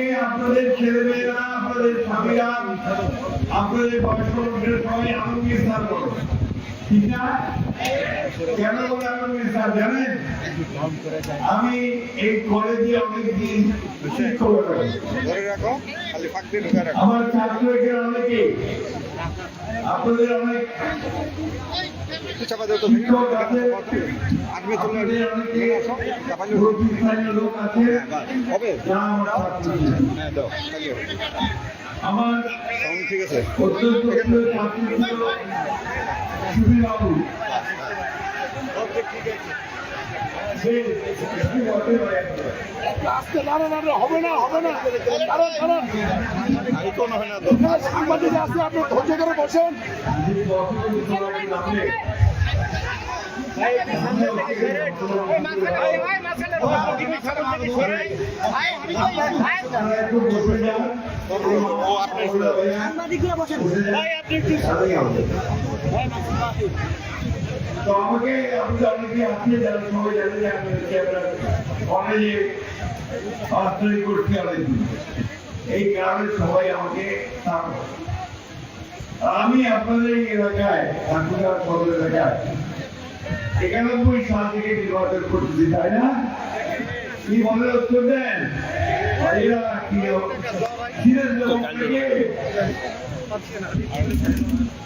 আমাকে আপনাদের ছেলেমেয়েরা আপনাদের স্বামীরা আপনাদের বয়স্ক লোকদের সবাই আনন্দ স্থান করো। ঠিক না? কেন বলে জানেন? আমি এই কলেজে অনেকদিন আমার ছাত্র এখানে অনেকে আপনাদের অনেক শিক্ষক আছে। আপনাদের অনেকে চাপালে লোক আছে। হবে যারা আমার। হ্যাঁ হবে? আমার ঠিক আছে? অত্যন্ত আজকে দাঁড়ান হবে। না হবে না। দাঁড়ান সাংবাদিক আছে আপনি ধৈর্য করে বসেন। বটে যদি সবাই নামলে, একটু আমাকে আপনি অনেকে আপনি জানেন সবাই জানেন যে মাস্টারি করছি এই কারণে সবাই আমাকে আমি আপনাদের এই এলাকায় সদর এলাকায় একানব্বই সাল থেকে নির্বাচন করতেছি, তাই না? কি বলে উত্তর দেন? থেকে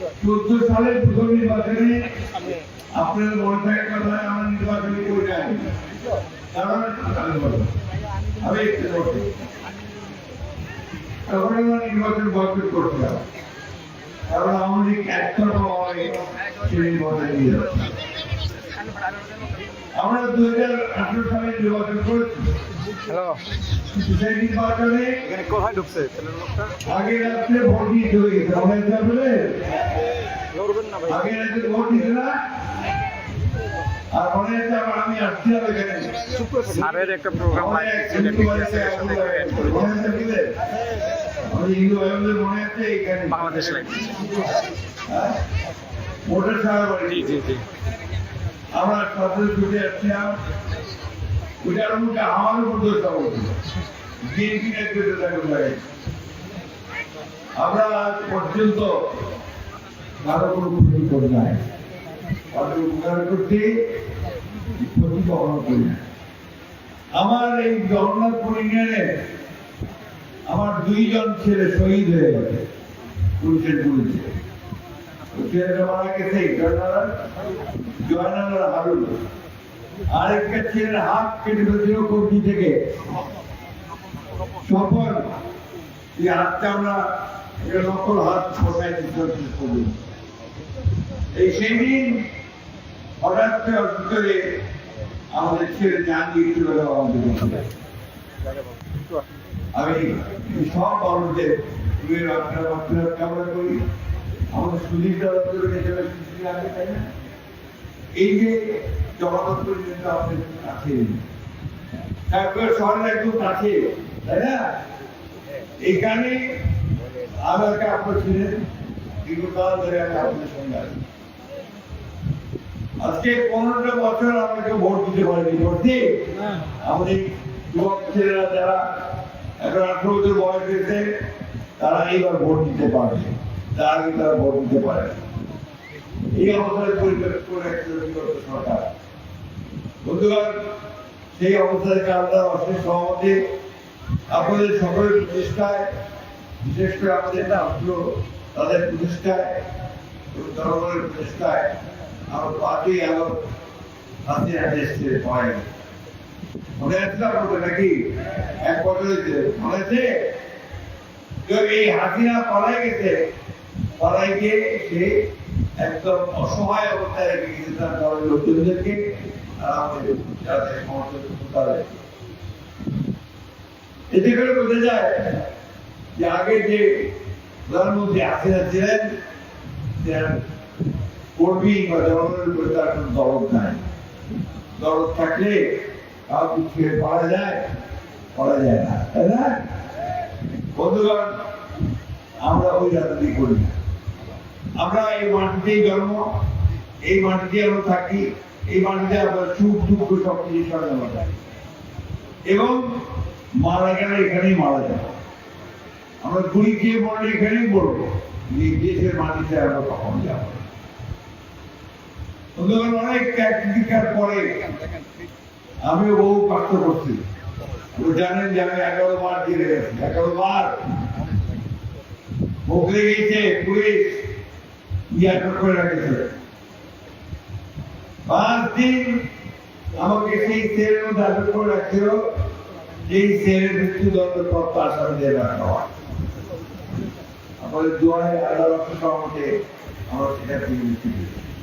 চোদ্দ সালের প্রথম নির্বাচনে আপনাদের মনে থাকার কথা আমরা নির্বাচনে করে যাই কারণ আমি একটু বলব। তখন আমরা নির্বাচন বয়কট করছিলাম। কারণ আমাদের একতরফা ভাবে সেই নির্বাচন নিয়ে আমরা দু হাজার আঠারো সালে নির্বাচন করেছি। সেই নির্বাচনে এখানে কোথায় ঢুকছে? ছেলের লোকটা? আগে রাত্রে ভোট গেছে মনে আপনাদের? না ভাই। আগে ভোট দিছে না? আর মনে আছে আবার আমি আসছিলাম এখানে স্যারের একটা প্রোগ্রাম আছে হিন্দু ভাইদের আছে আপনাদের? আমি হিন্দু ভাইদের মনে আছে এখানে বাংলাদেশ লাইভ হ্যাঁ? ভোটের সারা জি জি জি। আমরা সাথে ছুটে আসছিলাম। ওইটার মুখে আমার উপর দোষ হচ্ছিল বিএনপি নেতৃত্বে থাকতে আমরা আজ পর্যন্ত কারও কোনো ক্ষতি করি নাই কারও উপকার করছি ক্ষতি কখনো করি না। আমার এই জগন্নাথপুর ইউনিয়নে আমার দুইজন ছেলে শহীদ হয়ে গেছে পুলিশের পুলিশে ছেলেটা মারা গেছে জয়নাল হারুন। আরেকটা ছেলের হাত কেটে ফেলছিল কবজি থেকে। সফল। এই হাতটা আমরা নকল হাত ফোটাই দিতে এই সেই দিন হঠাৎ করে আমাদের ছেলে জান দিয়েছিল আমাদের আমি সব মানুষদের দুয়ের আপনার আপনার কামনা করি। আমাদের সুদীপ আছে, তাই না? এই যে জগদত্ত কিন্তু আমাদের কাছে। তারপর আপনার আমি আপনাদের সঙ্গে আছি। আজকে পনেরোটা বছর আমাকে ভোট দিতে পারেনি ভোট দিয়ে আমাদের যুবক ছেলেরা যারা এখন আঠারো বছর বয়স হয়েছে তারা এইবার ভোট দিতে পারবে। তার আগে তারা ভোট দিতে পারে এই অবস্থায় করে সরকার। বন্ধুগণ সেই অবস্থায় আমরা অশেষ সহমতে আপনাদের সকলের প্রচেষ্টায় বিশেষ করে আমাদের তাদের প্রচেষ্টায় এবং জনগণের প্রচেষ্টায় পার্টি আলো হাসিনা দেশ ছেড়ে পায় মনে আছে না আপনাদের নাকি? এক বছর হয়েছে মনে আছে? এই হাসিনা পালাই গেছে। পালাই গিয়ে সে একদম অসহায় অবস্থায় রেখে গেছে তার দলের লোকজনদেরকে। আর আমাদের যাদের সমর্থন তাদের। এতে করে বোঝা যায় যে আগে যে প্রধানমন্ত্রী হাসিনা ছিলেন কর্মী বা জনগণের উপরে তার কোনো দরদ নাই। দরদ থাকলে কাউকে ছেড়ে পারা যায় করা যায় না, তাই না? বন্ধুগণ, আমরা ওই রাজনীতি করি। আমরা এই মাটিতেই জন্ম, এই মাটিতে আমরা থাকি, এই মাটিতে আমরা সুখ দুঃখ সব কিছু সঙ্গে আমরা থাকি। এবং মারা গেলে এখানেই মারা যাব আমরা গুলি খেয়ে মরলে এখানেই মরবো। দেশের মাটিতে আমরা কখন যাব? বন্ধুগণ অনেক ত্যাগ পরে আমিও বহু পাঠ্য করছি। জানেন যে আমি এগারো বার জেলে গেছি, এগারো বার। মুখলে গিয়েছে পুলিশ ইয়াটক করে রেখেছে। পাঁচ দিন আমাকে সেই সেলের মধ্যে আটক করে রাখছিল যেই সেলের মৃত্যুদণ্ড প্রাপ্ত আসামিদের রাখা হয় আমাদের দুয়ারে আদালত সহমতে আমরা সেটা থেকে মুক্তি দিয়েছি।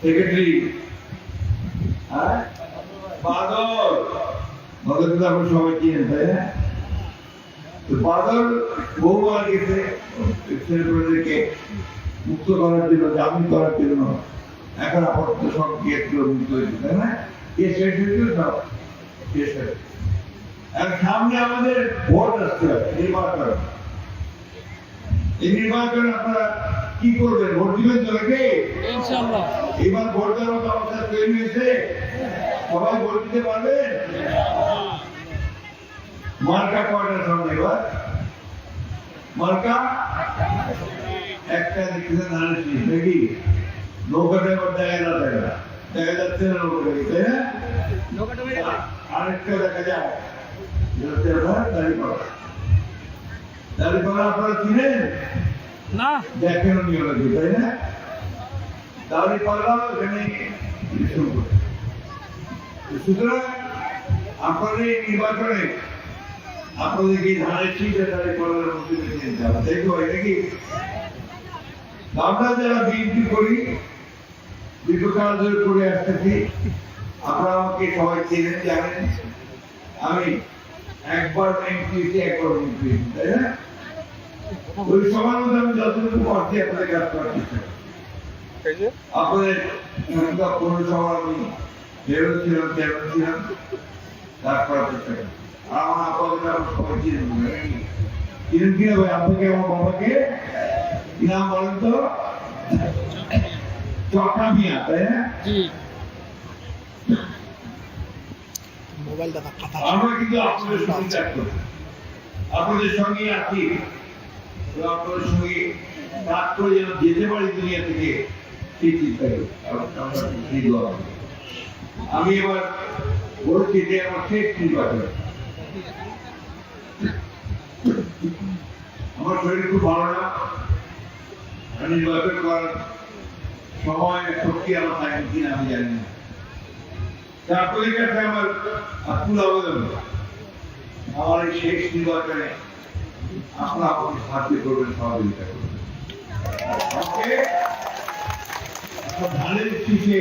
সেক্রেটারি। হ্যাঁ? বাদল। তো আমরা সবাই চিনেন, তাই না? তো বাদল বহুবার গেছে মুক্ত করার জন্য, জামিন করার জন্য। এখন আপাতত সব মুক্ত হয়েছে, তাই না? সামনে আমাদের ভোট আসতে হবে, নির্বাচন। এই আপনারা কি করবেন? ভোট দিবেন তো ইনশাআল্লাহ এবার ভোট দেওয়ার মতো অবস্থা তৈরি হয়েছে সবাই ভোট দিতে পারবেন মার্কা কয়টার সামনে এবার? মার্কা? একটা দেখতেছে শীষ নাকি? নৌকাটা এবার দেখা না দেখা। দেখা যাচ্ছে না নৌকাটা তাই না? আ- আরেকটা দেখা যায় দাঁড়িপাড়া দাঁড়িপাড়া আপনারা চিনেন? না। দেখেন তাই না? পারলাম এখানে। শুরু করে। সুতরাং আপনাদের এই নির্বাচনে আপনাদেরকে ধানের শীতে তাদের করার মধ্যে বেছে নিতে হবে তাই তো নাকি আমরা যারা বিএনপি করি দীর্ঘকাল ধরে করে আসতেছি আপনারা আমাকে সবাই চেনেন জানেন। আমি একবার এমপি একবার মন্ত্রী তাই না? ওই সময়ের মধ্যে আমি যতটুকু পারছি আপনাদের কাজ করার চেষ্টা আপনাদের পৌরসভা আমি চেষ্টা করি। আর আমার আপাতত আমার সবাই চিনেন মনে হয় নাকি? চিনেন কিনা ভাই আপনাকে আমার বাবাকে কি নাম বলেন তো। চকা মিয়া তাই না? জি। মোবাইলটা খাতা আমরা কিন্তু আপনাদের সঙ্গে কাজ করি আপনাদের সঙ্গে আছি। আপনাদের সঙ্গে কাজ করে যেন যেতে পারি দুনিয়া থেকে সেই চিন্তা করি আর আমরা সেই দোয়া করি। আমি এবার বলছি যে আমার শেষ নির্বাচন। আমার শরীর খুব ভালো না। নির্বাচন করার সময় শক্তি আমার থাকে কিনা আমি জানি না। তা আপনাদের কাছে আমার আকুল আবেদন। আমার এই শেষ নির্বাচনে আপনারা আমাকে সাহায্য করবেন, সহযোগিতা করবেন। ধানের শীষে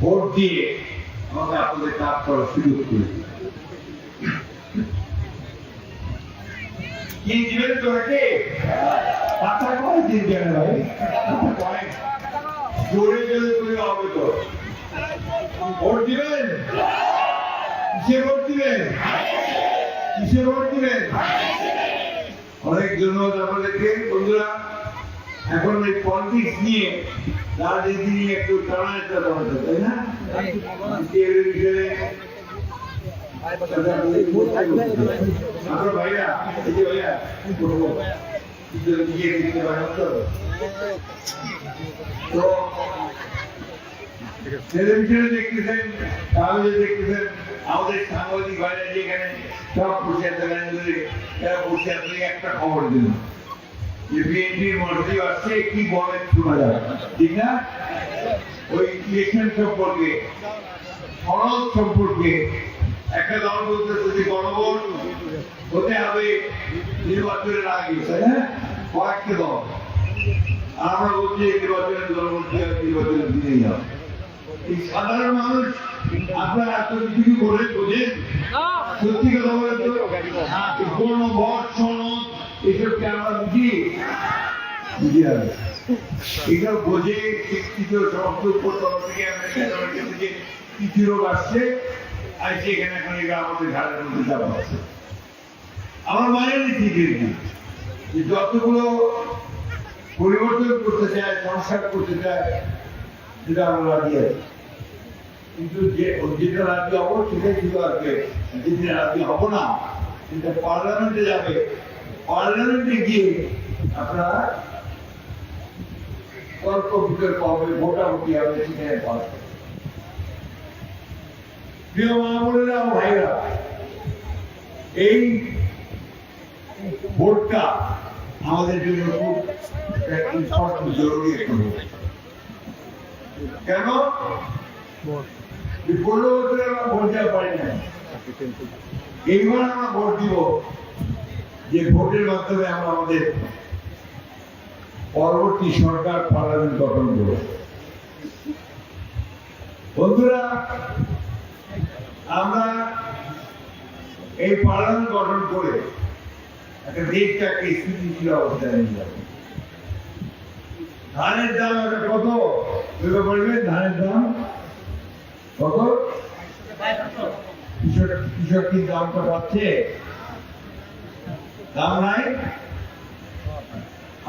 ভোট দিয়ে আমাকে আপনাদের কাজ করার সুযোগ করে হবে তো। ভোট দিবেন? কিসে ভোট দিবেন? কিসে ভোট দিবেন? অনেক ধন্যবাদ আপনাদেরকে। বন্ধুরা এখন এই পলিটিক্স নিয়ে রাজনীতি নিয়ে একটু টানা একটা করা যায়, তাই না? আমরা ভাইরা এই যে ভাইয়া কি করব কিছু গিয়ে দিতে পারব তো তো টেলিভিশনে দেখতেছেন কাগজে দেখতেছেন আমাদের সাংবাদিক ভাইরা যেখানে সব বসে আছে ব্যাঙ্গালোরে বসে আছে একটা খবর দিল। যে বিএনপির মন্ত্রী আসছে কি বলে শোনা। যায় ঠিক না? ওই ইলেকশন সম্পর্কে সম্পর্কে একটা দল বলতে যদি গণভোট হতে হবে নির্বাচনের আগে তাই না? কয়েকটা দল। আর আমরা বলছি নির্বাচনের গণভোট নির্বাচনের দিনেই হবে। এই সাধারণ মানুষ আপনারা এত কিছু করে বোঝেন? সত্যি কথা আমরা বুঝি? এটা যতগুলো পরিবর্তন করতে চায় সংস্কার করতে চায়, সেটা আমরা রাজি আছি। কিন্তু যে যেটা রাজি হব, সেটাই শুধু আসবে যেটা রাজি হব না। সেটা পার্লামেন্টে যাবে পার্লামেন্টে গিয়ে আপনারা তর্ক বিতর্ক হবে ভোটাভুটি হবে সেখানে পাস প্রিয় মা ভাইরা এই ভোটটা আমাদের জন্য খুব জরুরি কেন? পনেরো বছরে আমরা ভোট দেওয়া পারি না এইবার আমরা ভোট দিব যে ভোটের মাধ্যমে আমরা আমাদের পরবর্তী সরকার পার্লামেন্ট গঠন করব। বন্ধুরা আমরা এই পার্লামেন্ট গঠন করে একটা দেশটাকে স্থিতিশীল অবস্থায় নিয়ে যাব। ধানের দাম একটা কত? ভেবে বলবেন ধানের দাম কত? কৃষক কৃষক কি দামটা পাচ্ছে? দাম নাই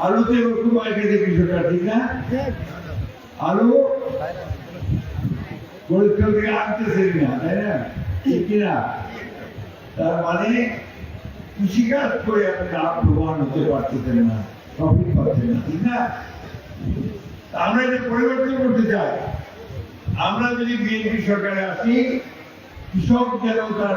আলুতে একটু মার্কেটে কৃষকরা ঠিক না? আলু পরীক্ষা থেকে আনতেছে না তাই না? ঠিক কিনা? তার মানে কৃষিকাজ করে আপনি লাভবান হতে পারতেছেন না প্রফিট পাচ্ছেন না, ঠিক না? তা আমরা এটা পরিবর্তন করতে চাই। আমরা যদি বিএনপি সরকারে আসি, কৃষক যেন তার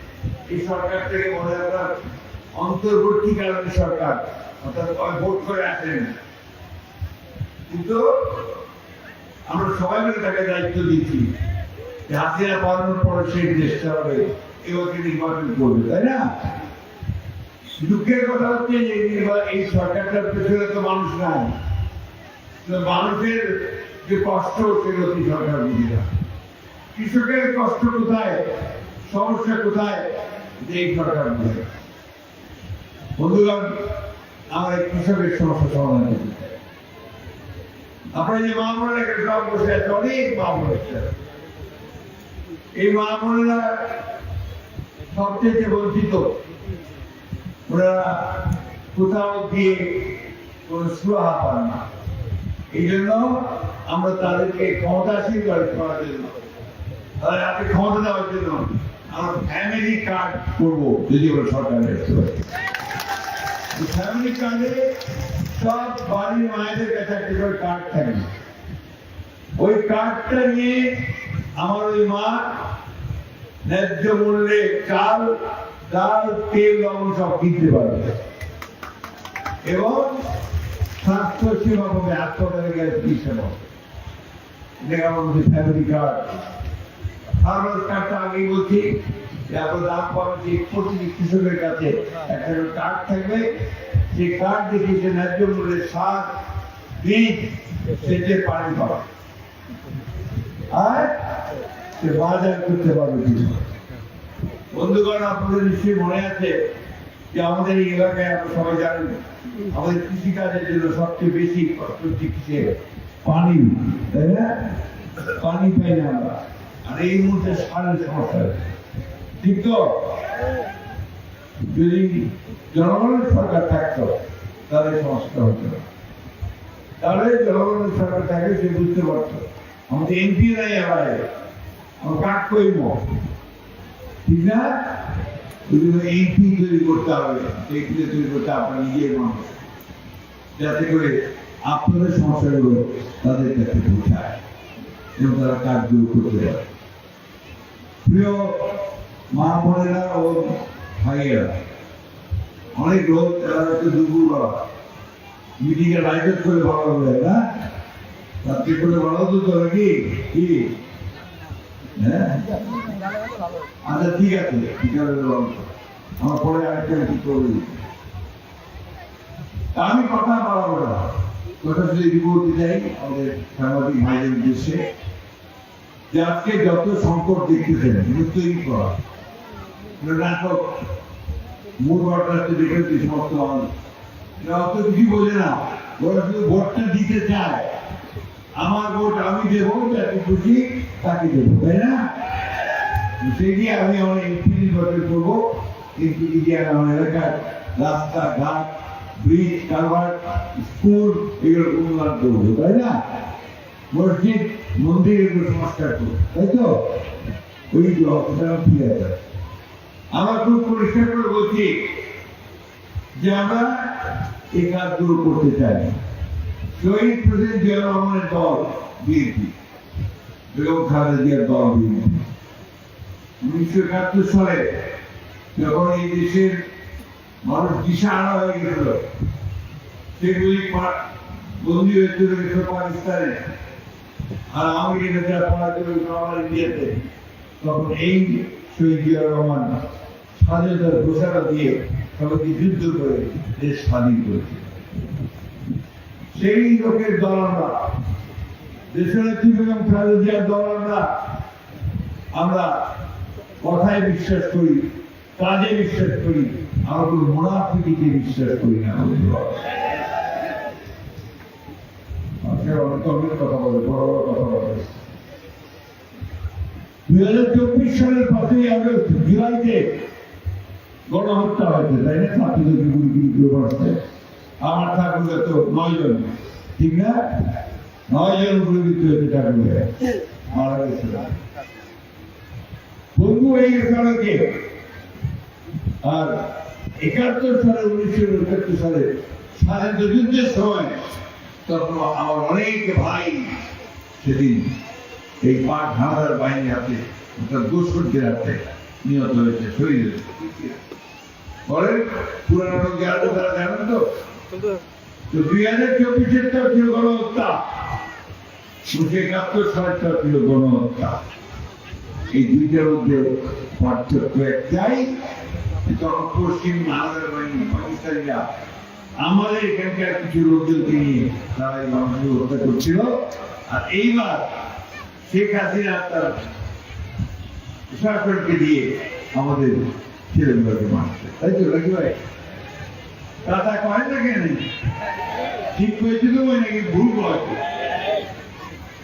এই সরকার থেকে মনে আপনার অন্তর্বর্তীকালীন সরকার, অর্থাৎ ভোট করে আসেন। কিন্তু আমরা সবাই মিলে তাকে দায়িত্ব দিচ্ছি যে হাসিনা পালানোর পরে সেই দেশটা হবে এবারকে নির্বাচন করবে, তাই না? দুঃখের কথা হচ্ছে যে এই সরকারটার পেছনে তো মানুষ নাই। মানুষের যে কষ্ট সেগুলো সরকার বুঝে না কৃষকের কষ্ট কোথায়? সমস্যা কোথায়? সরকার বন্ধুগণ এই কৃষকের সমস্যা সমাধান করতে যে সব বসে আছে, অনেক এই সবচেয়ে বঞ্চিত। ওরা কোথাও গিয়ে কোনো সুরাহা পান না। এই জন্য আমরা তাদেরকে ক্ষমতাশীল করে করার জন্য। তাদের হাতে ক্ষমতা দেওয়ার জন্য। আমরা ফ্যামিলি কার্ড করব, যদি আসতে পারে ফ্যামিলি কার্ডে সব বাড়ির মায়েদের কাছে একটা করে কার্ড থাকে। ওই কার্ডটা নিয়ে আমার ওই মা ন্যায্য মূল্যে চাল, ডাল, তেল, লবণ সব কিনতে পারবে। এবং স্বাস্থ্য সেবা হাসপাতালে গেলে চিকিৎসা ফ্যামিলি কার্ড সে বন্ধুগণ, আপনাদের নিশ্চয়ই মনে আছে যে আমাদের এই এলাকায় আপনারা সবাই জানেন আমাদের কৃষিকাজের জন্য সবচেয়ে বেশি কষ্ট হচ্ছে পানি, তাই না? পানি পাই না আমরা। আর এই মুহূর্তে সারের সমস্যা ঠিক তো? যদি জনগণের সরকার থাকতো, তাহলে সমস্যা হতো। তাহলে জনগণের সরকার থাকলে সে বুঝতে পারতো। আমাদের এমপি নাই কাক কইব? ঠিক না? তৈরি করতে হবে তৈরি করতে আপনার নিজের মানুষ যাতে করে আপনাদের সমস্যাগুলো তাদের কাছে পৌঁছায়, এবং তারা কাজগুলো করতে পারে। প্রিয় মা বোনেরা ও ভাইয়েরা, অনেক লোক হচ্ছে মিটিংয়ে লাইটের করে ভালো হবে না? রাত্রি করে ভালো তো তো নাকি কি? হ্যাঁ? আচ্ছা ঠিক আছে আমার পরে আরেকটা আমি কথা বলাবো না। কথা যদি রিপোর্ট দিতে চাই আমাদের সাংবাদিক ভাইদের উদ্দেশ্যে। যে আজকে যত সংকট দেখতেছেন তৈরি করা। নাটক মূল ঘটনা দেখেছি সমস্ত মানুষ। অত কিছু বোঝে না। ওরা শুধু ভোটটা দিতে চায়। আমার ভোট আমি দেবো খুশি তাকে দেবো, তাই না? দিয়ে আমি আমার এমপি নির্বাচন করব? দিয়ে আমার এলাকার রাস্তা ঘাট ব্রিজ কালভার্ট স্কুল এগুলো উন্নয়ন করব, তাই না? মসজিদ মন্দির এগুলো সংস্কার করব তাই তো? ওই অবস্থা ফিরে আছে আমরা খুব পরিষ্কার করে বলছি যে আমরা এই কাজগুলো করতে চাই। শহীদ প্রেসিডেন্ট জিয়া রহমানের দল, বিএনপি। বেগম খালেদা জিয়ার দল, বিএনপি। উনিশশো একাত্তর সালে যখন এই দেশের মানুষ দিশা দিশাহারা হয়ে গেছিল, সেগুলি বন্দী হয়ে চলে গেছিল পাকিস্তানে আর আমার ইন্ডিয়াতে, তখন এই শহীদ রহমান স্বাধীনতার ঘোষণা দিয়ে সবাইকে যুদ্ধ করে দেশ স্বাধীন করেছে সেই লোকের দল আমরা দেশের নেত্রী বেগম খালেদা জিয়ার দল আমরা কথায় বিশ্বাস করি, কাজে বিশ্বাস করি, আমরা কোনো মোনাফিকিতে বিশ্বাস করি না। অনেক অনেক কথা বলে বড় দুই হাজার চব্বিশ সালের পাঁচই আগস্ট জুলাইতে গণহত্যা হয়েছে, তাই না? ছাত্রদেরকে গুলি গুলি করে আমার ঠাকুরের তো নয় ঠিক না? নয় গুলিবিদ্ধ হয়েছে ঠাকুরে মারা গেছে বন্ধু হয়ে গেছে অনেকে আর একাত্তর সালে, উনিশশো একাত্তর সালে স্বাধীনতা যুদ্ধের সময় তখন আমার অনেক ভাই সেদিন এই পাক হানাদার বাহিনী হাতে অর্থাৎ দোষরদের হাতে নিহত হয়েছে হয়েছে। পরে পুরানো তারা জানেন তো? আমাদের এখানকার কিছু লোকজনকে নিয়ে তারা এই মানুষকে হত্যা করছিল। আর এইবার শেখ হাসিনা তার প্রশাসনকে দিয়ে আমাদের ছেলেগুলোকে মারছে। তাই তো, নাকি ভাই? দাদা কয় না কেন? ঠিক হয়েছে তো নাকি ভুল করেছে?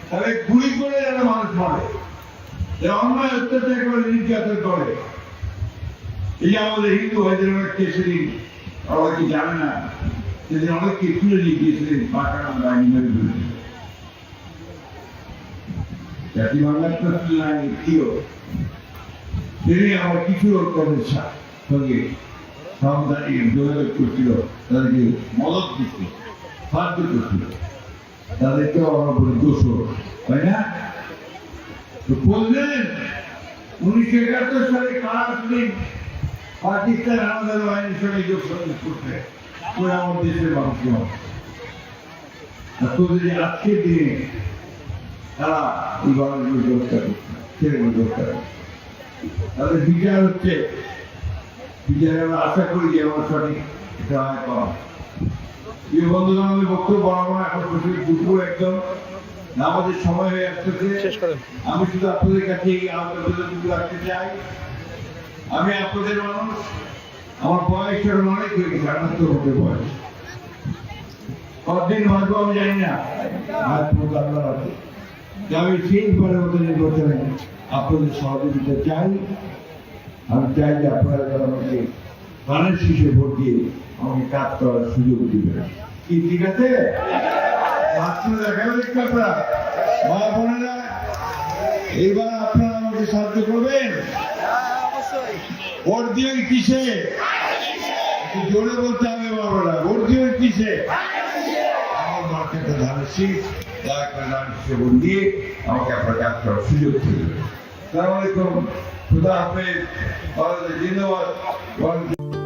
তাহলে গুলি করে যারা মানুষ মারে, যারা অন্যায় অত্যাচার করে, নির্যাতন করে, এই যে আমাদের হিন্দু ভাইদের অনেক কেসরি ওরা কি জানে না? সেদিন অনেককে তুলে নিয়ে গিয়েছিলেন পাকানো বাহিনী মেরে ফেলেছিল জাতি বাংলার তো তুলে আইনি প্রিয় তিনি আমার কিছু লোকের সঙ্গে যোগাযোগ করছিল, তাদেরকে মদত দিচ্ছিল সাহায্য করছিল। তাদেরকেও আমরা দোষ তাই না? তো বললেন, উনিশশো একাত্তর সালে কারা ছিলেন? পাকিস্তান আমাদের বাহিনীর সঙ্গে যোগ করে আমার দেশের তোদের আজকের দিনে আমি আমাদের সময় হয়ে আসতেছে আমি শুধু আপনাদের কাছে এই চাই। আমি আপনাদের মানুষ। আমার বয়স অনেক হয়ে গেছে, আটাত্তর বছর বয়স। কতদিন বাঁচবো আমি জানি না। আজ পর্যন্ত আছে? যে আমি শেষবারের মতো নির্বাচনে আপনাদের সহযোগিতা চাই। আমি চাই যে আপনারা যেন আমাকে প্রাণের শীষে ভোট দিয়ে আমাকে কাজ করার সুযোগ দিবেন। কি, ঠিক আছে? আপনারা। মা এইবার আপনারা আমাকে সাহায্য করবেন? ভোট দিবেন কিসে? জোরে বলতে হবে বাবারা ভোট দিবেন কিসে? মার্কেটে ধানের শীষ দয়া করে ধানের শীষে দিয়ে আমাকে আপনার কাজ করার সুযোগ করে দেবেন সালামালাইকুম, খুদা হাফেজ জিন্দাবাদ।